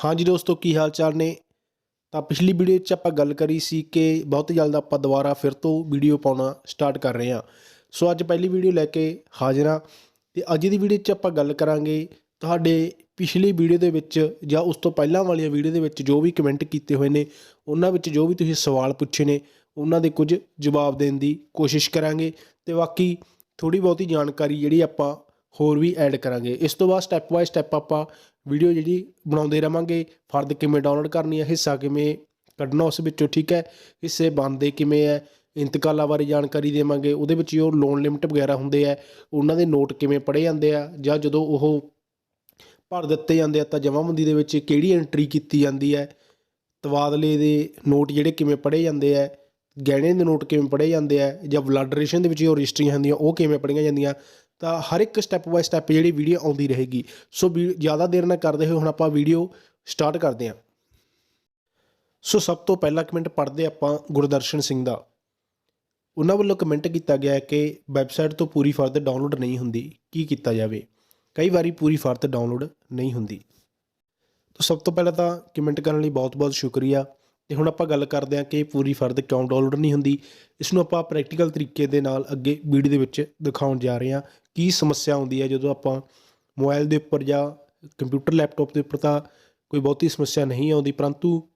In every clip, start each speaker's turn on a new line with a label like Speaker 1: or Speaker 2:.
Speaker 1: ਹਾਂਜੀ ਦੋਸਤੋ, ਕੀ ਹਾਲ ਚਾਲ ਨੇ? ਤਾਂ ਪਿਛਲੀ ਵੀਡੀਓ 'ਚ ਆਪਾਂ ਗੱਲ ਕਰੀ ਸੀ ਕਿ ਬਹੁਤ ਜਲਦ ਆਪਾਂ ਦੁਬਾਰਾ ਫਿਰ ਤੋਂ ਵੀਡੀਓ ਪਾਉਣਾ ਸਟਾਰਟ ਕਰ ਰਹੇ ਹਾਂ। ਸੋ ਅੱਜ ਪਹਿਲੀ ਵੀਡੀਓ ਲੈ ਕੇ ਹਾਜ਼ਰ ਹਾਂ ਤੇ ਅੱਜ ਦੀ ਵੀਡੀਓ 'ਚ ਆਪਾਂ ਗੱਲ ਕਰਾਂਗੇ ਤੁਹਾਡੇ ਪਿਛਲੀ ਵੀਡੀਓ ਦੇ ਵਿੱਚ ਜਾਂ ਉਸ ਤੋਂ ਪਹਿਲਾਂ ਵਾਲੀਆਂ ਵੀਡੀਓ ਦੇ ਵਿੱਚ ਜੋ ਵੀ ਕਮੈਂਟ ਕੀਤੇ ਹੋਏ ਨੇ, ਉਹਨਾਂ ਵਿੱਚ ਜੋ ਵੀ ਤੁਸੀਂ ਸਵਾਲ ਪੁੱਛੇ ਨੇ, ਉਹਨਾਂ ਦੇ ਕੁਝ ਜਵਾਬ ਦੇਣ ਦੀ ਕੋਸ਼ਿਸ਼ ਕਰਾਂਗੇ ਤੇ ਬਾਕੀ ਥੋੜੀ ਬਹੁਤੀ ਜਾਣਕਾਰੀ ਜਿਹੜੀ ਆਪਾਂ ਹੋਰ ਵੀ ਐਡ ਕਰਾਂਗੇ। ਇਸ ਤੋਂ ਬਾਅਦ ਸਟੈਪ ਬਾਏ ਸਟੈਪ ਆਪਾਂ ਵੀਡੀਓ ਜਿਹੜੀ ਬਣਾਉਂਦੇ ਰਵਾਂਗੇ, ਫਰਦ ਕਿਵੇਂ ਡਾਊਨਲੋਡ ਕਰਨੀ ਹੈ, ਹਿੱਸਾ ਕਿਵੇਂ ਕੱਢਣਾ ਉਸ ਵਿੱਚੋਂ, ਠੀਕ ਹੈ? ਹਿੱਸੇ ਬਣਦੇ ਕਿਵੇਂ ਹੈ? ਇੰਤਕਾਲਾਂ ਬਾਰੇ ਜਾਣਕਾਰੀ ਦੇਵਾਂਗੇ, ਉਹਦੇ ਵਿੱਚ ਜੋ ਲੋਨ ਲਿਮਟ ਵਗੈਰਾ ਹੁੰਦੇ ਆ ਉਹਨਾਂ ਦੇ ਨੋਟ ਕਿਵੇਂ ਪੜ੍ਹੇ ਜਾਂਦੇ ਆ, ਜਾਂ ਜਦੋਂ ਉਹ ਭਰ ਦਿੱਤੇ ਜਾਂਦੇ ਆ, ਤਾਂ ਜਮ੍ਹਾਂਬੰਦੀ ਦੇ ਵਿੱਚ ਕਿਹੜੀ ਐਂਟਰੀ ਕੀਤੀ ਜਾਂਦੀ ਹੈ? ਤਬਾਦਲੇ ਦੇ ਨੋਟ ਜਿਹੜੇ ਕਿਵੇਂ ਪੜ੍ਹੇ ਜਾਂਦੇ ਆ? ਗਹਿਣੇ ਦੇ ਨੋਟ ਕਿਵੇਂ ਪੜ੍ਹੇ ਜਾਂਦੇ ਆ? ਜਾਂ ਬਲੱਡ ਰਿਲੇਸ਼ਨ ਦੇ ਵਿੱਚ ਜੋ ਰਜਿਸਟਰੀਆਂ ਹੁੰਦੀਆਂ, ਉਹ ਕਿਵੇਂ ਪੜ੍ਹੀਆਂ ਜਾਂਦੀਆਂ? ਤਾਂ ਹਰ ਇੱਕ ਸਟੈਪ ਬਾਏ ਸਟੈਪ ਜਿਹੜੀ ਵੀਡੀਓ ਆਉਂਦੀ ਰਹੇਗੀ। ਸੋ ਵੀ- ਜ਼ਿਆਦਾ ਦੇਰ ਨਾ ਕਰਦੇ ਹੋਏ ਹੁਣ ਆਪਾਂ ਵੀਡੀਓ ਸਟਾਰਟ ਕਰਦੇ ਹਾਂ। ਸੋ ਸਭ ਤੋਂ ਪਹਿਲਾ ਕਮੈਂਟ ਪੜ੍ਹਦੇ ਆਪਾਂ ਗੁਰਦਰਸ਼ਨ ਸਿੰਘ ਦਾ। ਉਹਨਾਂ ਵੱਲੋਂ ਕਮੈਂਟ ਕੀਤਾ ਗਿਆ ਹੈ ਕਿ ਵੈਬਸਾਈਟ ਤੋਂ ਪੂਰੀ ਫਰਦ ਡਾਊਨਲੋਡ ਨਹੀਂ ਹੁੰਦੀ। ਕੀ ਕੀਤਾ ਜਾਵੇ? ਕਈ ਵਾਰੀ ਪੂਰੀ ਫਰਦ ਡਾਊਨਲੋਡ ਨਹੀਂ ਹੁੰਦੀ। ਤਾਂ ਸਭ ਤੋਂ ਪਹਿਲਾਂ ਤਾਂ ਕਮੈਂਟ ਕਰਨ ਲਈ ਬਹੁਤ-ਬਹੁਤ ਸ਼ੁਕਰੀਆ। ਤੇ ਹੁਣ ਆਪਾਂ ਗੱਲ ਕਰਦੇ ਹਾਂ ਕਿ ਪੂਰੀ ਫਰਦ ਕਿਉਂ ਡਾਊਨਲੋਡ ਨਹੀਂ ਹੁੰਦੀ। ਇਸ ਨੂੰ ਆਪਾਂ ਪ੍ਰੈਕਟੀਕਲ ਤਰੀਕੇ ਦੇ ਨਾਲ ਅੱਗੇ ਵੀਡੀਓ ਦੇ ਵਿੱਚ ਦਿਖਾਉਣ ਜਾ ਰਹੇ ਹਾਂ। ਕੀ ਸਮੱਸਿਆ ਆਉਂਦੀ ਹੈ ਜਦੋਂ ਆਪਾਂ ਮੋਬਾਈਲ ਦੇ ਉੱਪਰ ਜਾਂ ਕੰਪਿਊਟਰ ਲੈਪਟਾਪ ਦੇ ਉੱਪਰ ਤਾਂ ਕੋਈ ਬਹੁਤੀ ਸਮੱਸਿਆ ਨਹੀਂ ਆਉਂਦੀ, ਪਰੰਤੂ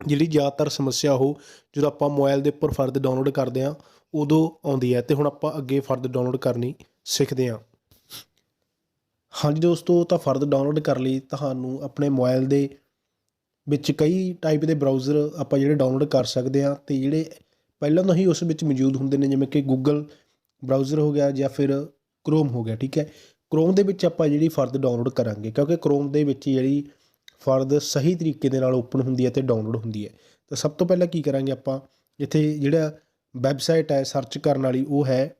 Speaker 1: ਜਿਹੜੀ ਜ਼ਿਆਦਾਤਰ ਸਮੱਸਿਆ ਉਹ ਜਦੋਂ ਆਪਾਂ ਮੋਬਾਈਲ ਦੇ ਉੱਪਰ ਫਰਦ ਡਾਊਨਲੋਡ ਕਰਦੇ ਹਾਂ, ਉਦੋਂ ਆਉਂਦੀ ਹੈ ਤੇ ਹੁਣ ਆਪਾਂ ਅੱਗੇ ਫਰਦ ਡਾਊਨਲੋਡ ਕਰਨੀ ਸਿੱਖਦੇ ਹਾਂ। ਹਾਂਜੀ ਦੋਸਤੋ, ਤਾਂ ਫਰਦ ਡਾਊਨਲੋਡ ਕਰ ਲਈ, ਤੁਹਾਨੂੰ ਆਪਣੇ ਮੋਬਾਈਲ ਦੇ ਵਿੱਚ ਕਈ ਟਾਈਪ ਦੇ ਬਰਾਊਜ਼ਰ ਆਪਾਂ ਜਿਹੜੇ ਡਾਊਨਲੋਡ ਕਰ ਸਕਦੇ ਹਾਂ ਤੇ ਜਿਹੜੇ ਪਹਿਲਾਂ ਤੋਂ ਹੀ ਉਸ ਵਿੱਚ ਮੌਜੂਦ ਹੁੰਦੇ ਨੇ, ਜਿਵੇਂ ਕਿ ਗੂਗਲ ਬਰਾਊਜ਼ਰ ਹੋ ਗਿਆ ਜਾਂ ਫਿਰ ਕ੍ਰੋਮ ਹੋ ਗਿਆ, ਠੀਕ ਹੈ? ਕ੍ਰੋਮ ਦੇ ਵਿੱਚ ਆਪਾਂ ਜਿਹੜੀ ਫਰਦ ਡਾਊਨਲੋਡ ਕਰਾਂਗੇ, ਕਿਉਂਕਿ ਕ੍ਰੋਮ ਦੇ ਵਿੱਚ ਜਿਹੜੀ ਫਰਦ ਸਹੀ ਤਰੀਕੇ ਦੇ ਨਾਲ ਓਪਨ ਹੁੰਦੀ ਹੈ ਤੇ ਡਾਊਨਲੋਡ ਹੁੰਦੀ ਹੈ। ਤਾਂ ਸਭ ਤੋਂ ਪਹਿਲਾਂ ਕੀ ਕਰਾਂਗੇ ਆਪਾਂ? ਇੱਥੇ ਜਿਹੜਾ ਵੈਬਸਾਈਟ ਹੈ ਸਰਚ ਕਰਨ ਵਾਲੀ, ਉਹ ਹੈ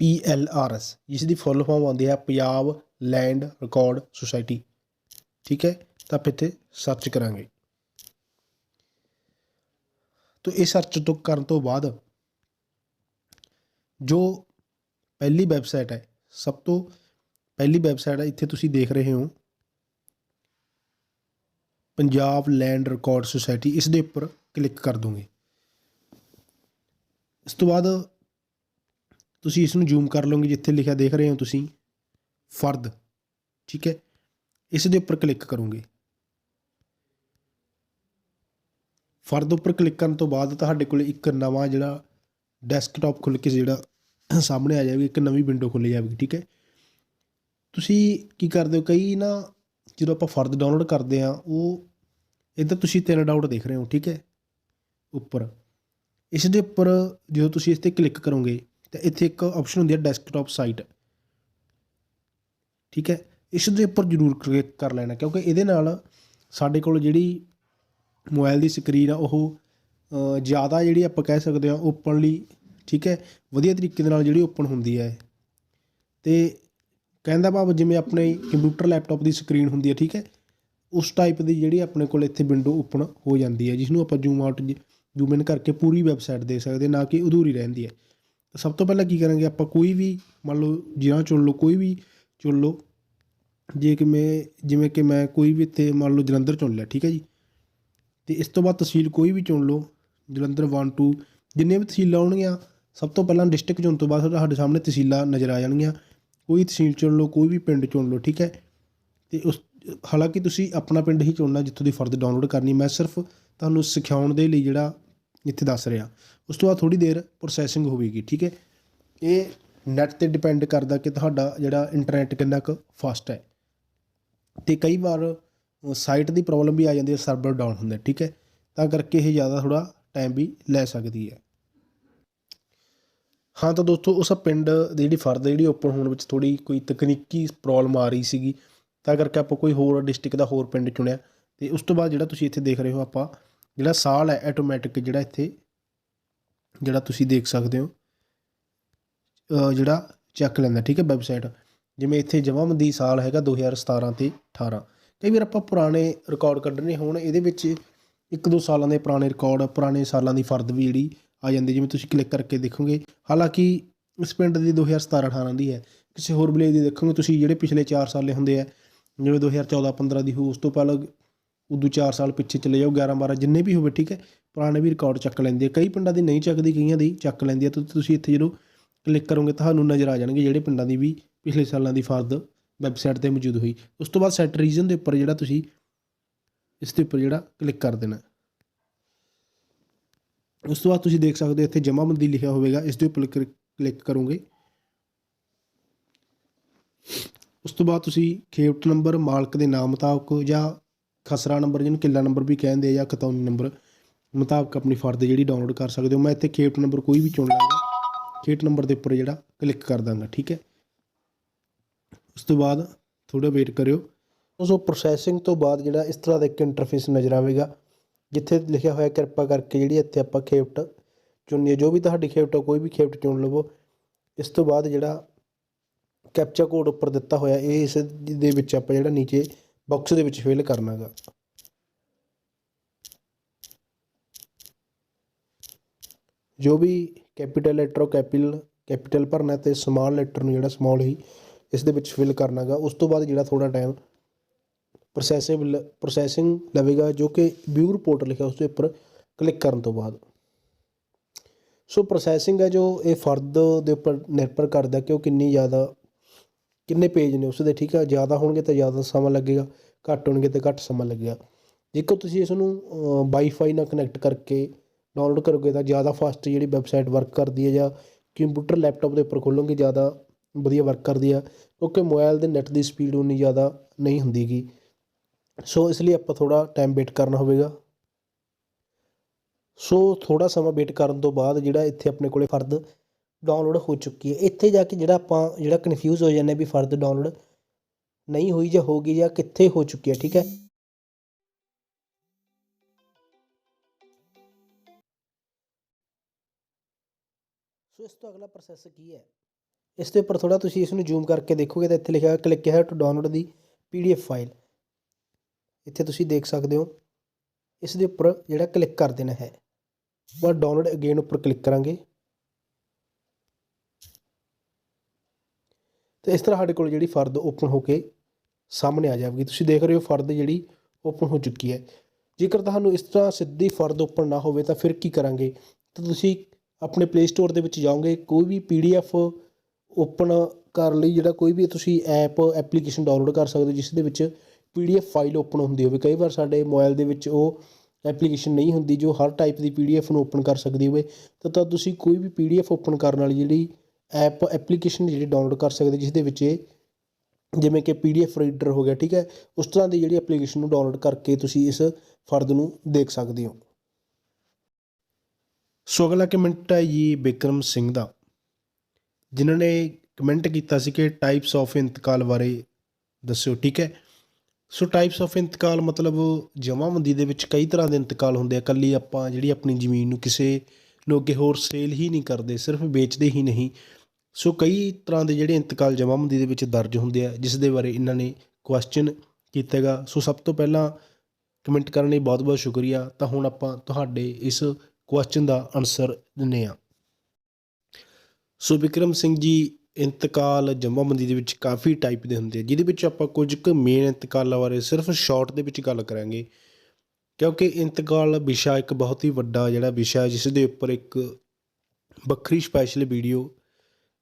Speaker 1: PLRS ਜਿਸ ਦੀ ਫੁੱਲ ਫਾਰਮ ਆਉਂਦੀ ਹੈ ਪੰਜਾਬ ਲੈਂਡ ਰਿਕਾਰਡ ਸੁਸਾਇਟੀ ਠੀਕ ਹੈ? ਤਾਂ ਆਪਾਂ ਇੱਥੇ ਸਰਚ ਕਰਾਂਗੇ। ਤੋ ਇਹ ਸਰਚ ਤੋਂ ਕਰਨ ਤੋਂ ਬਾਅਦ ਜੋ ਪਹਿਲੀ ਵੈਬਸਾਈਟ ਹੈ। ਸਭ ਤੋਂ ਪਹਿਲੀ ਵੈਬਸਾਈਟ ਹੈ, ਇੱਥੇ ਤੁਸੀਂ ਦੇਖ ਰਹੇ ਹੋ। ਪੰਜਾਬ ਲੈਂਡ ਰਿਕਾਰਡ ਸੁਸਾਇਟੀ ਇਸ ਦੇ ਉੱਪਰ ਕਲਿੱਕ ਕਰ ਦੋਗੇ। ਇਸ ਤੋਂ ਬਾਅਦ ਤੁਸੀਂ ਇਸ ਨੂੰ ਜ਼ੂਮ ਕਰ ਲਓਗੇ, ਜਿੱਥੇ ਲਿਖਿਆ ਦੇਖ ਰਹੇ ਹੋ ਤੁਸੀਂ, ਫਰਦ, ਠੀਕ ਹੈ। ਇਸ ਦੇ ਉੱਪਰ ਕਲਿੱਕ ਕਰੋਗੇ। ਫਰਦ ਉੱਪਰ ਕਲਿੱਕ ਕਰਨ ਤੋਂ ਬਾਅਦ ਤੁਹਾਡੇ ਕੋਲ ਇੱਕ ਨਵਾਂ ਜਿਹੜਾ ਡੈਸਕਟਾਪ ਖੁੱਲ ਕੇ ਜਿਹੜਾ ਸਾਹਮਣੇ ਆ ਜਾਵੇਗੀ ਇੱਕ ਨਵੀਂ ਵਿੰਡੋ ਖੁੱਲ ਜਾਵੇਗੀ, ਠੀਕ ਹੈ? ਤੁਸੀਂ ਕੀ ਕਰਦੇ ਹੋ? ਕਈ ਨਾ ਜਦੋਂ ਆਪਾਂ ਫਰਦ ਡਾਊਨਲੋਡ ਕਰਦੇ ਆ ਉਹ ਇੱਧਰ ਤੁਸੀਂ ਤਿੰਨ ਡਾਊਟ ਦੇਖ ਰਹੇ ਹੋ, ਠੀਕ ਹੈ? ਉੱਪਰ। ਇਸ ਦੇ ਉੱਪਰ ਜਦੋਂ ਤੁਸੀਂ ਇਸ ਤੇ ਕਲਿੱਕ ਕਰੋਗੇ, ਤਾਂ ਇੱਥੇ ਇੱਕ ਆਪਸ਼ਨ ਹੁੰਦੀ ਹੈ ਡੈਸਕਟਾਪ ਸਾਈਟ ਠੀਕ ਹੈ? ਇਸ ਦੇ ਉੱਪਰ ਜ਼ਰੂਰ ਕਲਿੱਕ ਕਰ ਲੈਣਾ, ਕਿਉਂਕਿ ਇਹਦੇ ਨਾਲ ਸਾਡੇ ਕੋਲ ਜਿਹੜੀ ਮੋਬਾਈਲ ਦੀ ਸਕਰੀਨ ਆ, ਉਹ ਜ਼ਿਆਦਾ ਜਿਹੜੀ ਆਪਾਂ ਕਹਿ ਸਕਦੇ ਹਾਂ ਓਪਨਲੀ ਠੀਕ ਹੈ? ਵਧੀਆ ਤਰੀਕੇ ਦੇ ਨਾਲ ਜਿਹੜੀ ਓਪਨ ਹੁੰਦੀ ਹੈ। ਤੇ ਕਹਿੰਦਾ ਭਾਵ ਜਿਵੇਂ ਆਪਣੇ ਕੰਪਿਊਟਰ ਲੈਪਟਾਪ ਦੀ ਸਕਰੀਨ ਹੁੰਦੀ ਹੈ, ਠੀਕ ਹੈ? ਉਸ ਟਾਈਪ ਦੀ ਜਿਹੜੀ ਆਪਣੇ ਕੋਲ ਇੱਥੇ ਵਿੰਡੋ ਓਪਨ ਹੋ ਜਾਂਦੀ ਹੈ ਜਿਸ ਨੂੰ ਆਪਾਂ ਜ਼ੂਮ ਆਊਟ ਜ਼ੂਮ ਇਨ ਕਰਕੇ ਪੂਰੀ ਵੈਬਸਾਈਟ ਦੇ ਸਕਦੇ ਨਾ ਕਿ ਅਧੂਰੀ ਰਹਿੰਦੀ ਹੈ। ਸਭ ਤੋਂ ਪਹਿਲਾਂ ਕੀ ਕਰਾਂਗੇ ਆਪਾਂ, ਕੋਈ ਵੀ ਮੰਨ ਲਓ ਜ਼ਿਲ੍ਹਾ ਚੁਣ ਲਓ, ਕੋਈ ਵੀ ਚੁਣ ਲਓ। ਜੇ ਕਿ ਮੈਂ ਜਿਵੇਂ ਕਿ ਮੈਂ ਕੋਈ ਵੀ ਇੱਥੇ ਮੰਨ ਲਓ ਜਲੰਧਰ ਚੁਣ ਲਿਆ, ਠੀਕ ਹੈ ਜੀ? ਤੇ ਇਸ ਤੋਂ ਬਾਅਦ ਤਹਿਸੀਲ ਕੋਈ ਵੀ ਚੁਣ ਲਓ, ਜਲੰਧਰ 1 2 ਜਿੰਨੇ ਵੀ ਤਹਿਸੀਲਾਂ ਆਉਣਗੀਆਂ ਸਭ ਤੋਂ ਪਹਿਲਾਂ ਡਿਸਟ੍ਰਿਕਟ ਚੁਣ ਤੋਂ ਬਾਅਦ ਤੁਹਾਡੇ ਸਾਹਮਣੇ ਤਹਿਸੀਲਾਂ ਨਜ਼ਰ ਆ ਜਾਣਗੀਆਂ। ਕੋਈ ਤਹਿਸੀਲ ਚੁਣ ਲਓ, ਕੋਈ ਵੀ ਪਿੰਡ ਚੁਣ ਲਓ, ਠੀਕ ਹੈ? ਤੇ ਉਸ, ਹਾਲਾਂਕਿ ਤੁਸੀਂ ਆਪਣਾ ਪਿੰਡ ਹੀ ਚੁਣਨਾ ਜਿੱਥੋਂ ਦੀ ਫਰਦ ਡਾਊਨਲੋਡ ਕਰਨੀ, ਮੈਂ ਸਿਰਫ ਤੁਹਾਨੂੰ ਸਿਖਾਉਣ ਦੇ ਲਈ ਜਿਹੜਾ ਇੱਥੇ ਦੱਸ ਰਿਹਾ। ਉਸ ਤੋਂ ਬਾਅਦ ਥੋੜੀ ਦੇਰ ਪ੍ਰੋਸੈਸਿੰਗ ਹੋਵੇਗੀ, ਠੀਕ ਹੈ? ਇਹ ਨੈਟ ਤੇ ਡਿਪੈਂਡ ਕਰਦਾ ਕਿ ਤੁਹਾਡਾ ਜਿਹੜਾ ਇੰਟਰਨੈਟ ਕਿੰਨਾ ਕੁ ਫਾਸਟ ਹੈ। ਤੇ ਕਈ ਵਾਰ ਸਾਈਟ ਦੀ ਪ੍ਰੋਬਲਮ ਵੀ ਆ ਜਾਂਦੀ ਹੈ ਸਰਵਰ ਡਾਊਨ ਹੁੰਦਾ, ਠੀਕ ਹੈ? ਤਾਂ ਕਰਕੇ ਇਹ ਜ਼ਿਆਦਾ ਥੋੜਾ ਟਾਈਮ ਵੀ ਲੈ ਸਕਦੀ ਹੈ। ਹਾਂ, ਤਾਂ ਦੋਸਤੋ, ਉਸ ਪਿੰਡ ਦੀ ਜਿਹੜੀ ਫਰਦ ਜਿਹੜੀ ਓਪਨ ਹੋਣ ਵਿੱਚ ਥੋੜੀ ਕੋਈ ਤਕਨੀਕੀ ਪ੍ਰੋਬਲਮ ਆ ਰਹੀ ਸੀਗੀ, ਤਾਂ ਕਰਕੇ ਆਪਾਂ ਕੋਈ ਹੋਰ ਡਿਸਟ੍ਰਿਕਟ ਦਾ ਹੋਰ ਪਿੰਡ ਚੁਣਿਆ। ਤੇ ਉਸ ਤੋਂ ਬਾਅਦ ਜਿਹੜਾ ਤੁਸੀਂ ਇੱਥੇ ਦੇਖ ਰਹੇ ਹੋ ਆਪਾਂ, ਜਿਹੜਾ ਸਾਲ ਹੈ ਆਟੋਮੈਟਿਕ ਜਿਹੜਾ ਇੱਥੇ, ਜਿਹੜਾ ਤੁਸੀਂ ਦੇਖ ਸਕਦੇ ਹੋ ਜਿਹੜਾ ਚੈੱਕ ਲੈਂਦਾ, ਠੀਕ ਹੈ ਵੈਬਸਾਈਟ ਜਿਵੇਂ ਇੱਥੇ ਜਮਾਬੰਦੀ ਸਾਲ ਹੈਗਾ 2017 ਤੇ 18 ਕਈ ਵਾਰ ਆਪਾਂ ਪੁਰਾਣੇ ਰਿਕਾਰਡ ਕੱਢਣੇ ਹੋਣ, ਇਹਦੇ ਵਿੱਚ ਇੱਕ ਦੋ ਸਾਲਾਂ ਦੇ ਪੁਰਾਣੇ ਰਿਕਾਰਡ ਪੁਰਾਣੇ ਸਾਲਾਂ ਦੀ ਫਰਦ ਵੀ ਜਿਹੜੀ ਆ ਜਾਂਦੀ ਜਿਵੇਂ ਤੁਸੀਂ ਕਲਿੱਕ ਕਰਕੇ ਦੇਖੋਗੇ। ਹਾਲਾਂਕਿ ਇਸ ਪਿੰਡ ਦੀ 2017 18 ਦੀ ਹੈ। ਕਿਸੇ ਹੋਰ ਵਿਲੇਜ ਦੀ ਦੇਖੋਗੇ ਤੁਸੀਂ, ਜਿਹੜੇ ਪਿਛਲੇ 4 ਸਾਲੇ ਹੁੰਦੇ ਆ, ਜਿਵੇਂ 2014 15 ਦੀ ਹੋ, ਉਸ ਤੋਂ ਪਹਿਲਾਂ ਉਦੋਂ 4 ਸਾਲ ਪਿੱਛੇ ਚਲੇ ਜਾਓ 11 12 ਜਿੰਨੇ ਵੀ ਹੋਵੇ, ਠੀਕ ਹੈ। ਪੁਰਾਣੇ ਵੀ ਰਿਕਾਰਡ ਚੱਕ ਲੈਂਦੇ ਆ। ਕਈ ਪਿੰਡਾਂ ਦੀ ਨਹੀਂ ਚੱਕਦੀ, ਕਈਆਂ ਦੀ ਚੱਕ ਲੈਂਦੀ ਆ। ਤਾਂ ਤੁਸੀਂ ਇੱਥੇ ਜਦੋਂ ਕਲਿੱਕ ਕਰੋਗੇ, ਤੁਹਾਨੂੰ ਨਜ਼ਰ ਆ ਜਾਣਗੇ, ਜਿਹੜੇ ਪਿੰਡਾਂ ਦੀ ਵੀ ਪਿਛਲੇ ਸਾਲਾਂ ਦੀ ਫਰਦ ਵੈਬਸਾਈਟ ਤੇ ਮੌਜੂਦ ਹੋਈ। ਉਸ ਤੋਂ ਬਾਅਦ ਸੈਟ ਰੀਜਨ ਦੇ ਉੱਪਰ ਜਿਹੜਾ ਤੁਸੀਂ, ਇਸ ਦੇ ਉੱਪਰ ਜਿਹੜਾ ਕਲਿੱਕ ਕਰ ਦੇਣਾ। ਉਸ ਤੋਂ ਬਾਅਦ ਤੁਸੀਂ ਦੇਖ ਸਕਦੇ ਹੋ ਇੱਥੇ ਜਮ੍ਹਾਂਬੰਦੀ ਲਿਖਿਆ ਹੋਵੇਗਾ, ਇਸ ਦੇ ਉੱਪਰ ਕਲਿੱਕ ਕਰੋਗੇ। ਉਸ ਤੋਂ ਬਾਅਦ ਤੁਸੀਂ ਖੇਪਟ ਨੰਬਰ, ਮਾਲਕ ਦੇ ਨਾਮ ਮੁਤਾਬਕ ਜਾਂ ਖਸਰਾ ਨੰਬਰ, ਜਿਹਨੂੰ ਕਿੱਲਾ ਨੰਬਰ ਵੀ ਕਹਿੰਦੇ ਆ ਜਾਂ ਖਤੌਨੀ ਨੰਬਰ ਮੁਤਾਬਕ ਆਪਣੀ ਫਰਦ ਜਿਹੜੀ ਡਾਊਨਲੋਡ ਕਰ ਸਕਦੇ ਹੋ। ਮੈਂ ਇੱਥੇ ਖੇਪਟ ਨੰਬਰ ਕੋਈ ਵੀ ਚੁਣ ਲਾਂਗਾ ਖੇਟ ਨੰਬਰ ਦੇ ਉੱਪਰ ਜਿਹੜਾ ਕਲਿੱਕ ਕਰ ਦਾਂਗਾ ਠੀਕ ਹੈ। ਉਸ ਤੋਂ ਬਾਅਦ ਥੋੜਾ ਵੇਟ ਕਰਿਓ। ਸੋ ਪ੍ਰੋਸੈਸਿੰਗ ਤੋਂ ਬਾਅਦ ਜਿਹੜਾ ਇਸ ਤਰ੍ਹਾਂ ਦਾ ਇੱਕ ਇੰਟਰਫੇਸ ਨਜ਼ਰ ਆਵੇਗਾ ਜਿੱਥੇ ਲਿਖਿਆ ਹੋਇਆ ਕਿਰਪਾ ਕਰਕੇ ਜਿਹੜੀ ਇੱਥੇ ਆਪਾਂ ਖੇਪਟ ਚੁਣਨੀ ਹੈ, ਜੋ ਵੀ ਤੁਹਾਡੀ ਖੇਪਟ ਆ ਕੋਈ ਵੀ ਖੇਪਟ ਚੁਣ ਲਵੋ। ਇਸ ਤੋਂ ਬਾਅਦ ਜਿਹੜਾ ਕੈਪਚਾ ਕੋਡ ਉੱਪਰ ਦਿੱਤਾ ਹੋਇਆ, ਇਹ ਇਸ ਦੇ ਵਿੱਚ ਆਪਾਂ ਜਿਹੜਾ ਨੀਚੇ ਬਾਕਸ ਦੇ ਵਿੱਚ ਫਿਲ ਕਰਨਾਗਾ। ਜੋ ਵੀ ਕੈਪੀਟਲ ਲੈਟਰ ਉਹ ਕੈਪੀਟਲ ਕੈਪੀਟਲ ਭਰਨਾ ਤੇ ਸਮਾਲ ਲੈਟਰ ਨੂੰ ਜਿਹੜਾ ਸਮਾਲ ਹੀ ਇਸ ਦੇ ਵਿੱਚ ਫਿਲ ਕਰਨਾਗਾ। ਉਸ ਤੋਂ ਬਾਅਦ ਜਿਹੜਾ ਥੋੜਾ ਟਾਈਮ ਪ੍ਰੋਸੈਸਿਵ ਪ੍ਰੋਸੈਸਿੰਗ ਲਵੇਗਾ ਜੋ ਕਿ ਵਿਊ ਰਿਪੋਰਟ ਲਿਖਿਆ ਉਸ ਦੇ ਉੱਪਰ ਕਲਿੱਕ ਕਰਨ ਤੋਂ ਬਾਅਦ। ਸੋ ਪ੍ਰੋਸੈਸਿੰਗ ਹੈ ਜੋ ਇਹ ਫਰਦ ਦੇ ਉੱਪਰ ਨਿਰਭਰ ਕਰਦਾ ਕਿ ਉਹ ਕਿੰਨੀ ਜ਼ਿਆਦਾ, ਕਿੰਨੇ ਪੇਜ ਨੇ ਉਸ ਦੇ, ਠੀਕ ਆ? ਜ਼ਿਆਦਾ ਹੋਣਗੇ ਤਾਂ ਜ਼ਿਆਦਾ ਸਮਾਂ ਲੱਗੇਗਾ, ਘੱਟ ਹੋਣਗੇ ਤਾਂ ਘੱਟ ਸਮਾਂ ਲੱਗੇਗਾ। ਜੇਕਰ ਤੁਸੀਂ ਇਸ ਨੂੰ ਵਾਈਫਾਈ ਨਾਲ ਕਨੈਕਟ ਕਰਕੇ ਡਾਊਨਲੋਡ ਕਰੋਗੇ ਤਾਂ ਜ਼ਿਆਦਾ ਫਾਸਟ ਜਿਹੜੀ ਵੈਬਸਾਈਟ ਵਰਕ ਕਰਦੀ ਹੈ ਜਾਂ ਕੰਪਿਊਟਰ ਲੈਪਟਾਪ ਦੇ ਉੱਪਰ ਖੋਲੋਗੇ, ਜ਼ਿਆਦਾ ਵਧੀਆ ਵਰਕ ਕਰਦੀ ਆ, ਕਿਉਂਕਿ ਮੋਬਾਈਲ ਦੇ ਨੈਟ ਦੀ ਸਪੀਡ ਉਨੀ ਜ਼ਿਆਦਾ ਨਹੀਂ ਹੁੰਦੀਗੀ। ਸੋ ਇਸ ਲਈ ਆਪਾਂ ਥੋੜਾ ਟਾਈਮ ਵੇਟ ਕਰਨਾ ਹੋਵੇਗਾ ਸੋ ਥੋੜਾ ਸਮਾਂ ਵੇਟ ਕਰਨ ਤੋਂ ਬਾਅਦ ਜਿਹੜਾ ਇੱਥੇ ਆਪਣੇ ਕੋਲੇ ਫਰਦ ਡਾਊਨਲੋਡ ਹੋ ਚੁੱਕੀ ਹੈ ਇੱਥੇ ਜਾ ਕੇ ਜਿਹੜਾ ਆਪਾਂ ਜਿਹੜਾ ਕਨਫਿਊਜ਼ ਹੋ ਜਾਂਦੇ ਵੀ ਫਰਦ ਡਾਊਨਲੋਡ ਨਹੀਂ ਹੋਈ ਜਾਂ ਹੋ ਗਈ ਜਾਂ ਕਿੱਥੇ ਹੋ ਚੁੱਕੀ ਹੈ ਠੀਕ ਹੈ ਸੋ ਇਸ ਤੋਂ ਅਗਲਾ ਪ੍ਰੋਸੈਸ ਕੀ ਹੈ ਇਸ ਦੇ ਉੱਪਰ ਥੋੜਾ ਤੁਸੀਂ ਇਸ ਨੂੰ ਜ਼ੂਮ ਕਰਕੇ ਦੇਖੋਗੇ ਤਾਂ ਇੱਥੇ ਲਿਖਿਆ ਕਲਿੱਕ ਹੈ to download the PDF file ਇੱਥੇ ਤੁਸੀਂ ਦੇਖ ਸਕਦੇ ਹੋ, ਇਸ ਦੇ ਉੱਪਰ ਜਿਹੜਾ ਕਲਿੱਕ ਕਰ ਦੇਣਾ ਹੈ। ਬਾਅਦ ਡਾਊਨਲੋਡ ਅਗੇਨ ਉੱਪਰ ਕਲਿੱਕ ਕਰਾਂਗੇ। ਤੇ ਇਸ ਤਰ੍ਹਾਂ ਸਾਡੇ ਕੋਲ ਜਿਹੜੀ ਫਰਦ ਓਪਨ ਹੋ ਕੇ ਸਾਹਮਣੇ ਆ ਜਾਵੇਗੀ। ਤੁਸੀਂ ਦੇਖ ਰਹੇ ਹੋ ਫਰਦ ਜਿਹੜੀ ਓਪਨ ਹੋ ਚੁੱਕੀ ਹੈ। ਜੇਕਰ ਤੁਹਾਨੂੰ ਇਸ ਤਰ੍ਹਾਂ ਸਿੱਧੀ ਫਰਦ ਓਪਨ ਨਾ ਹੋਵੇ ਤਾਂ ਫਿਰ ਕੀ ਕਰਾਂਗੇ? ਤਾਂ ਤੁਸੀਂ ਆਪਣੇ ਪਲੇ ਸਟੋਰ ਦੇ ਵਿੱਚ ਜਾਓਗੇ। ਕੋਈ ਵੀ ਪੀਡੀਐਫ ਓਪਨ ਕਰਨ ਲਈ, ਜਿਹੜਾ ਕੋਈ ਵੀ ਤੁਸੀਂ ਐਪ ਐਪਲੀਕੇਸ਼ਨ ਡਾਊਨਲੋਡ ਕਰ ਸਕਦੇ ਹੋ, ਜਿਸ ਦੇ ਵਿੱਚ ਪੀਡੀਐਫ ਫਾਈਲ ਓਪਨ ਹੁੰਦੀ ਹੋਵੇ, ਕਈ ਵਾਰ ਸਾਡੇ ਮੋਬਾਈਲ ਦੇ ਵਿੱਚ ਉਹ ਐਪਲੀਕੇਸ਼ਨ ਨਹੀਂ ਹੁੰਦੀ ਜੋ ਹਰ ਟਾਈਪ ਦੀ ਪੀਡੀਐਫ ਨੂੰ ਓਪਨ ਕਰ ਸਕਦੀ ਹੋਵੇ, ਤਾਂ ਤਾਂ ਤੁਸੀਂ ਕੋਈ ਵੀ ਪੀਡੀਐਫ ਓਪਨ ਕਰਨ ਵਾਲੀ ਜਿਹੜੀ ਐਪ ਐਪਲੀਕੇਸ਼ਨ ਜਿਹੜੀ ਡਾਊਨਲੋਡ ਕਰ ਸਕਦੇ, ਜਿਸ ਦੇ ਵਿੱਚ ਜਿਵੇਂ ਕਿ ਪੀਡੀਐਫ ਰੀਡਰ ਹੋ ਗਿਆ, ਠੀਕ ਹੈ, ਉਸ ਤਰ੍ਹਾਂ ਦੀ ਜਿਹੜੀ ਐਪਲੀਕੇਸ਼ਨ ਨੂੰ ਡਾਊਨਲੋਡ ਕਰਕੇ ਤੁਸੀਂ ਇਸ ਫਰਦ ਨੂੰ ਦੇਖ ਸਕਦੇ ਹੋ। ਸੋ ਅਗਲਾ ਕਮੈਂਟ ਹੈ ਜੀ ਬਿਕਰਮ ਸਿੰਘ ਦਾ, ਜਿਨ੍ਹਾਂ ਨੇ ਕਮੈਂਟ ਕੀਤਾ ਸੀ ਕਿ ਟਾਈਪਸ ਆਫ ਇੰਤਕਾਲ ਬਾਰੇ ਦੱਸਿਓ, ਠੀਕ ਹੈ। ਸੋ ਟਾਈਪਸ ਆਫ ਇੰਤਕਾਲ ਮਤਲਬ ਜਮ੍ਹਾਂਬੰਦੀ ਦੇ ਵਿੱਚ ਕਈ ਤਰ੍ਹਾਂ ਦੇ ਇੰਤਕਾਲ ਹੁੰਦੇ ਆ ਕੱਲੀ ਆਪਾਂ ਜਿਹੜੀ ਆਪਣੀ ਜ਼ਮੀਨ ਨੂੰ ਕਿਸੇ ਨੂੰ ਅੱਗੇ ਹੋਰ ਸੇਲ ਹੀ ਨਹੀਂ ਕਰਦੇ ਸਿਰਫ ਵੇਚਦੇ ਹੀ ਨਹੀਂ ਸੋ ਕਈ ਤਰ੍ਹਾਂ ਦੇ ਜਿਹੜੇ ਇੰਤਕਾਲ ਜਮ੍ਹਾਂਬੰਦੀ ਦੇ ਵਿੱਚ ਦਰਜ ਹੁੰਦੇ ਆ ਜਿਸ ਦੇ ਬਾਰੇ ਇਹਨਾਂ ਨੇ ਕੁਐਸਚਨ ਕੀਤਾਗਾ ਸੋ ਸਭ ਤੋਂ ਪਹਿਲਾਂ ਕਮੈਂਟ ਕਰਨ ਲਈ ਬਹੁਤ-ਬਹੁਤ ਸ਼ੁਕਰੀਆ ਤਾਂ ਹੁਣ ਆਪਾਂ ਤੁਹਾਡੇ ਇਸ ਕੁਐਸਚਨ ਦਾ ਆਨਸਰ ਦਿੰਨੇ ਆ ਸੋ ਵਿਕਰਮ ਸਿੰਘ ਜੀ ਇੰਤਕਾਲ ਜਮ੍ਹਾਂਬੰਦੀ ਦੇ ਵਿੱਚ ਕਾਫੀ ਟਾਈਪ ਦੇ ਹੁੰਦੇ ਆ, ਜਿਹਦੇ ਵਿੱਚ ਆਪਾਂ ਕੁਝ ਕੁ ਮੇਨ ਇੰਤਕਾਲਾਂ ਬਾਰੇ ਸਿਰਫ ਸ਼ਾਰਟ ਦੇ ਵਿੱਚ ਗੱਲ ਕਰਾਂਗੇ। ਕਿਉਂਕਿ ਇੰਤਕਾਲ ਵਿਸ਼ਾ ਇੱਕ ਬਹੁਤ ਹੀ ਵੱਡਾ ਜਿਹੜਾ ਵਿਸ਼ਾ ਜਿਸ ਦੇ ਉੱਪਰ ਇੱਕ ਵੱਖਰੀ ਸਪੈਸ਼ਲ ਵੀਡੀਓ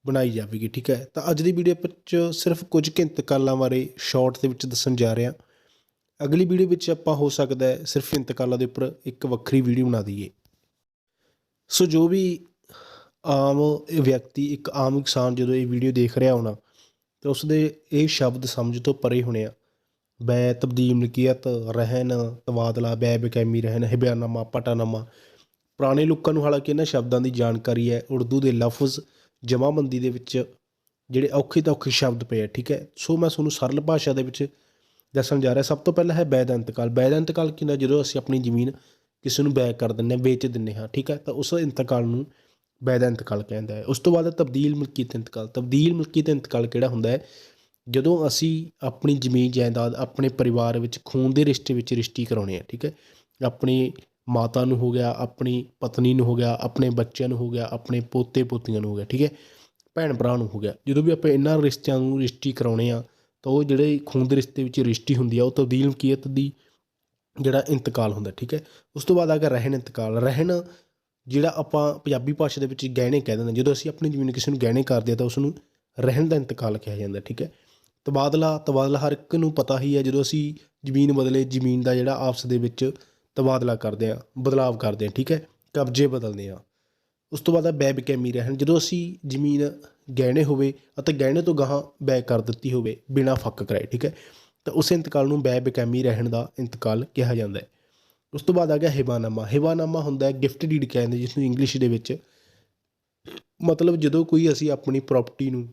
Speaker 1: ਬਣਾਈ ਜਾਵੇਗੀ, ਠੀਕ ਹੈ? ਤਾਂ ਅੱਜ ਦੀ ਵੀਡੀਓ ਵਿੱਚ ਸਿਰਫ ਕੁਝ ਕੁ ਇੰਤਕਾਲਾਂ ਬਾਰੇ ਸ਼ਾਰਟ ਦੇ ਵਿੱਚ ਦੱਸਣ ਜਾ ਰਹੇ। ਹਾਂ ਅਗਲੀ ਵੀਡੀਓ ਵਿੱਚ ਆਪਾਂ ਹੋ ਸਕਦਾ ਹੈ ਸਿਰਫ ਇੰਤਕਾਲਾਂ ਦੇ ਉੱਪਰ ਇੱਕ ਵੱਖਰੀ ਵੀਡੀਓ ਬਣਾ ਦਈਏ। ਸੋ ਜੋ ਵੀ ਆਮ ਵਿਅਕਤੀ, ਇੱਕ ਆਮ ਇਨਸਾਨ ਜਦੋਂ ਇਹ ਵੀਡੀਓ ਦੇਖ ਰਿਹਾ ਹੋਣਾ, ਤਾਂ ਉਸ ਦੇ ਇਹ ਸ਼ਬਦ ਸਮਝ ਤੋਂ ਪਰੇ ਹੋਣੇ ਆ। ਬੈ, ਤਬਦੀਲ ਮਲਕੀਅਤ ਰਹਿਨ ਤਬਾਦਲਾ ਬੈ ਬਕੈਮੀ ਰਹਿਨ ਹਿਬਿਆਨਾਮਾ ਪਟਾਨਾਮਾ। ਪੁਰਾਣੇ ਲੋਕਾਂ ਨੂੰ ਹਾਲਾਂਕਿ ਇਹਨਾਂ ਸ਼ਬਦਾਂ ਦੀ ਜਾਣਕਾਰੀ ਹੈ, ਉਰਦੂ ਦੇ ਲਫ਼ਜ਼ ਜਮ੍ਹਾਂਬੰਦੀ ਦੇ ਵਿੱਚ ਜਿਹੜੇ ਔਖੇ ਤਾਂ ਔਖੇ ਸ਼ਬਦ ਪਏ ਆ, ਠੀਕ ਹੈ? ਸੋ ਮੈਂ ਤੁਹਾਨੂੰ ਸਰਲ ਭਾਸ਼ਾ ਦੇ ਵਿੱਚ ਦੱਸਣ ਜਾ ਰਿਹਾ, ਸਭ ਤੋਂ ਪਹਿਲਾਂ ਹੈ ਬੈ ਦਾ ਇੰਤਕਾਲ ਬੈ ਦਾ ਇੰਤਕਾਲ ਕਿੰਨਾ ਜਦੋਂ ਅਸੀਂ ਆਪਣੀ ਜ਼ਮੀਨ ਕਿਸੇ ਨੂੰ ਬੈ ਕਰ ਦਿੰਦੇ ਹਾਂ, ਵੇਚ ਦਿੰਦੇ ਹਾਂ, ਠੀਕ ਹੈ? ਤਾਂ ਉਸ ਇੰਤਕਾਲ ਨੂੰ ਬੈ ਇੰਤਕਾਲ ਕਹਿੰਦਾ ਹੈ। ਉਸ ਤੋਂ ਬਾਅਦ ਤਬਦੀਲ ਮਲਕੀਅਤ ਇੰਤਕਾਲ, ਤਬਦੀਲ ਮਲਕੀਅਤ ਇੰਤਕਾਲ ਕਿਹੜਾ ਹੁੰਦਾ ਹੈ? ਜਦੋਂ ਅਸੀਂ ਆਪਣੀ ਜ਼ਮੀਨ, ਜਾਇਦਾਦ ਆਪਣੇ ਪਰਿਵਾਰ ਵਿੱਚ, ਖੂਨ ਦੇ ਰਿਸ਼ਤੇ ਵਿੱਚ ਰਿਸ਼ਤੀ ਕਰਾਉਣੇ ਆ ਠੀਕ ਹੈ? ਆਪਣੀ ਮਾਤਾ ਨੂੰ ਹੋ ਗਿਆ, ਆਪਣੀ ਪਤਨੀ ਨੂੰ ਹੋ ਗਿਆ, ਆਪਣੇ ਬੱਚਿਆਂ ਨੂੰ ਹੋ ਗਿਆ, ਆਪਣੇ ਪੋਤੇ ਪੋਤੀਆਂ ਨੂੰ ਹੋ ਗਿਆ, ਠੀਕ ਹੈ? ਭੈਣ ਭਰਾ ਨੂੰ ਹੋ ਗਿਆ। ਜਦੋਂ ਵੀ ਆਪਾਂ ਇਹਨਾਂ ਰਿਸ਼ਤਿਆਂ ਨੂੰ ਰਿਸ਼ਤੀ ਕਰਾਉਣੇ ਆ ਤਾਂ ਉਹ ਜਿਹੜੇ ਖੂਨ ਦੇ ਰਿਸ਼ਤੇ ਵਿੱਚ ਰਿਸ਼ਤੀ ਹੁੰਦੀ ਆ, ਉਹ ਤਬਦੀਲ ਮਲਕੀਅਤ ਦੀ ਜਿਹੜਾ ਇੰਤਕਾਲ ਹੁੰਦਾ, ਠੀਕ ਹੈ? ਉਸ ਤੋਂ ਬਾਅਦ ਆ ਗਿਆ ਰਹਿਣ ਇੰਤਕਾਲ। ਰਹਿਣ ਜਿਹੜਾ ਆਪਾਂ ਪੰਜਾਬੀ ਭਾਸ਼ਾ ਦੇ ਵਿੱਚ ਗਹਿਣੇ ਕਹਿ ਦਿੰਦੇ ਹਾਂ। ਜਦੋਂ ਅਸੀਂ ਆਪਣੀ ਜ਼ਮੀਨ ਕਿਸੇ ਨੂੰ ਗਹਿਣੇ ਕਰਦੇ ਹਾਂ ਤਾਂ ਉਸ ਨੂੰ ਰਹਿਣ ਦਾ ਇੰਤਕਾਲ ਕਿਹਾ ਜਾਂਦਾ ਠੀਕ ਹੈ? ਤਬਾਦਲਾ ਤਬਾਦਲਾ ਹਰ ਇੱਕ ਨੂੰ ਪਤਾ ਹੀ ਹੈ, ਜਦੋਂ ਅਸੀਂ ਜ਼ਮੀਨ ਬਦਲੇ ਜ਼ਮੀਨ ਦਾ ਜਿਹੜਾ ਆਪਸ ਦੇ ਵਿੱਚ ਤਬਾਦਲਾ ਕਰਦੇ ਹਾਂ, ਬਦਲਾਵ ਕਰਦੇ ਹਾਂ, ਠੀਕ ਹੈ? ਕਬਜ਼ੇ ਬਦਲਦੇ ਹਾਂ। ਉਸ ਤੋਂ ਬਾਅਦ ਆ ਬੈ ਬਕੈਮੀ ਰਹਿਣ, ਜਦੋਂ ਅਸੀਂ ਜ਼ਮੀਨ ਗਹਿਣੇ ਹੋਵੇ ਅਤੇ ਗਹਿਣੇ ਤੋਂ ਗਾਹਾਂ ਬੈ ਕਰ ਦਿੱਤੀ ਹੋਵੇ ਬਿਨਾਂ ਫੱਕ ਕਰਾਏ, ਠੀਕ ਹੈ? ਤਾਂ ਉਸ ਇੰਤਕਾਲ ਨੂੰ ਬੈ ਬਕੈਮੀ ਰਹਿਣ ਦਾ ਇੰਤਕਾਲ ਕਿਹਾ ਜਾਂਦਾ ਹੈ। ਉਸ ਤੋਂ ਬਾਅਦ ਆ ਗਿਆ ਹਿਬਾਨਾਮਾ ਹਿਬਾਨਾਮਾ ਹੁੰਦਾ ਗਿਫਟ ਡੀਡ ਕਹਿੰਦੇ ਜਿਸ ਨੂੰ ਇੰਗਲਿਸ਼ ਦੇ ਵਿੱਚ ਮਤਲਬ ਜਦੋਂ ਕੋਈ ਅਸੀਂ ਆਪਣੀ ਪ੍ਰਾਪਰਟੀ ਨੂੰ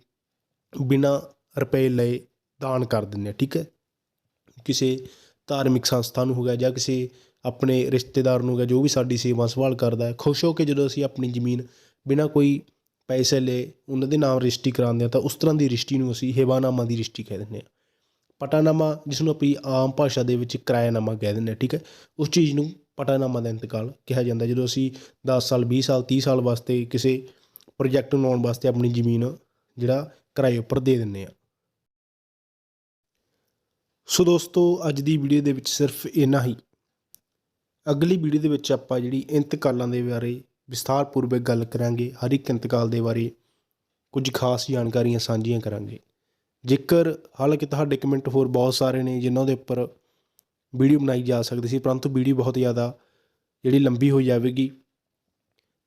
Speaker 1: ਬਿਨਾਂ ਰੁਪਏ ਲਏ ਦਾਨ ਕਰ ਦਿੰਦੇ ਹਾਂ, ਠੀਕ ਹੈ? ਕਿਸੇ ਧਾਰਮਿਕ ਸੰਸਥਾ ਨੂੰ ਹੋ ਗਿਆ ਜਾਂ ਕਿਸੇ ਆਪਣੇ ਰਿਸ਼ਤੇਦਾਰ ਨੂੰ ਹੋ ਗਿਆ, ਜੋ ਵੀ ਸਾਡੀ ਸੇਵਾ ਸੰਭਾਲ ਕਰਦਾ ਹੈ, ਖੁਸ਼ ਹੋ ਕੇ ਜਦੋਂ ਅਸੀਂ ਆਪਣੀ ਜ਼ਮੀਨ ਬਿਨਾਂ ਕੋਈ ਪੈਸੇ ਲਏ, ਉਹਨਾਂ ਦੇ ਨਾਮ ਰਜਿਸਟਰੀ ਕਰਾਉਂਦੇ ਹਾਂ, ਤਾਂ ਉਸ ਤਰ੍ਹਾਂ ਦੀ ਰਜਿਸਟਰੀ ਨੂੰ ਅਸੀਂ ਹਿਬਾਨਾਮਾ ਦੀ ਰਜਿਸਟਰੀ ਕਹਿ ਦਿੰਦੇ ਹਾਂ। ਪਟਾਨਾਮਾ ਜਿਸ ਨੂੰ ਆਪਣੀ ਆਮ ਭਾਸ਼ਾ ਦੇ ਵਿੱਚ ਕਿਰਾਇਆਨਾਮਾ ਕਹਿ ਦਿੰਦੇ ਹਾਂ, ਠੀਕ ਹੈ? ਉਸ ਚੀਜ਼ ਨੂੰ ਪਟਾਨਾਮਾ ਦਾ ਇੰਤਕਾਲ ਕਿਹਾ ਜਾਂਦਾ ਜਦੋਂ ਅਸੀਂ 10 ਸਾਲ 20 ਸਾਲ 30 ਸਾਲ ਵਾਸਤੇ ਕਿਸੇ ਪ੍ਰੋਜੈਕਟ ਨੂੰ ਲਾਉਣ ਵਾਸਤੇ ਆਪਣੀ ਜ਼ਮੀਨ ਜਿਹੜਾ ਕਿਰਾਏ ਉੱਪਰ ਦੇ ਦਿੰਦੇ ਆ ਸੋ ਦੋਸਤੋ, ਅੱਜ ਦੀ ਵੀਡੀਓ ਦੇ ਵਿੱਚ ਸਿਰਫ ਇੰਨਾ ਹੀ। ਅਗਲੀ ਵੀਡੀਓ ਦੇ ਵਿੱਚ ਆਪਾਂ ਜਿਹੜੀ ਇੰਤਕਾਲਾਂ ਦੇ ਬਾਰੇ ਵਿਸਥਾਰਪੂਰਵਕ ਗੱਲ ਕਰਾਂਗੇ। ਹਰ ਇੱਕ ਇੰਤਕਾਲ ਦੇ ਬਾਰੇ ਕੁਝ ਖਾਸ ਜਾਣਕਾਰੀਆਂ ਸਾਂਝੀਆਂ ਕਰਾਂਗੇ। ਜੇਕਰ ਹਾਲਾਂਕਿ ਤੁਹਾਡੇ ਕਮੈਂਟ ਹੋਰ ਬਹੁਤ ਸਾਰੇ ਨੇ ਜਿਨ੍ਹਾਂ ਦੇ ਉੱਪਰ ਵੀਡੀਓ ਬਣਾਈ ਜਾ ਸਕਦੀ ਸੀ, ਪਰੰਤੂ ਵੀਡੀਓ ਬਹੁਤ ਜ਼ਿਆਦਾ ਜਿਹੜੀ ਲੰਬੀ ਹੋ ਜਾਵੇਗੀ।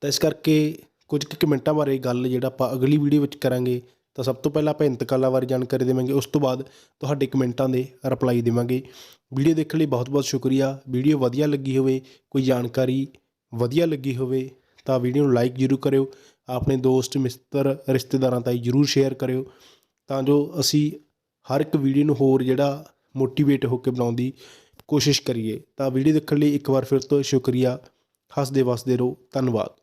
Speaker 1: ਤਾਂ ਇਸ ਕਰਕੇ ਕੁਝ ਕੁ ਕਮੈਂਟਾਂ ਬਾਰੇ ਗੱਲ ਜਿਹੜਾ ਆਪਾਂ ਅਗਲੀ ਵੀਡੀਓ ਵਿੱਚ ਕਰਾਂਗੇ, ਤਾਂ ਸਭ ਤੋਂ ਪਹਿਲਾਂ ਆਪਾਂ ਇੰਤਕਾਲਾਂ ਬਾਰੇ ਜਾਣਕਾਰੀ ਦੇਵਾਂਗੇ, ਉਸ ਤੋਂ ਬਾਅਦ ਤੁਹਾਡੇ ਕਮੈਂਟਾਂ ਦੇ ਰਿਪਲਾਈ ਦੇਵਾਂਗੇ। ਵੀਡੀਓ ਦੇਖਣ ਲਈ ਬਹੁਤ-ਬਹੁਤ ਸ਼ੁਕਰੀਆ। ਵੀਡੀਓ ਵਧੀਆ ਲੱਗੀ ਹੋਵੇ, ਕੋਈ ਜਾਣਕਾਰੀ ਵਧੀਆ ਲੱਗੀ ਹੋਵੇ, ਤਾਂ ਵੀਡੀਓ ਨੂੰ ਲਾਈਕ ਜ਼ਰੂਰ ਕਰਿਓ। ਆਪਣੇ ਦੋਸਤ, ਮਿੱਤਰ, ਰਿਸ਼ਤੇਦਾਰਾਂ ਤਾਈਂ ਜ਼ਰੂਰ ਸ਼ੇਅਰ ਕਰਿਓ। ਤਾਂ ਜੋ ਅਸੀਂ ਹਰ ਇੱਕ ਵੀਡੀਓ ਨੂੰ ਹੋਰ ਜਿਹੜਾ ਮੋਟੀਵੇਟ ਹੋ ਕੇ ਬਣਾਉਣ ਦੀ ਕੋਸ਼ਿਸ਼ ਕਰੀਏ। ਤਾਂ ਵੀਡੀਓ ਦੇਖਣ ਲਈ ਇੱਕ ਵਾਰ ਫਿਰ ਤੋਂ ਸ਼ੁਕਰੀਆ। ਹੱਸਦੇ ਵਸਦੇ ਰਹੋ। ਧੰਨਵਾਦ।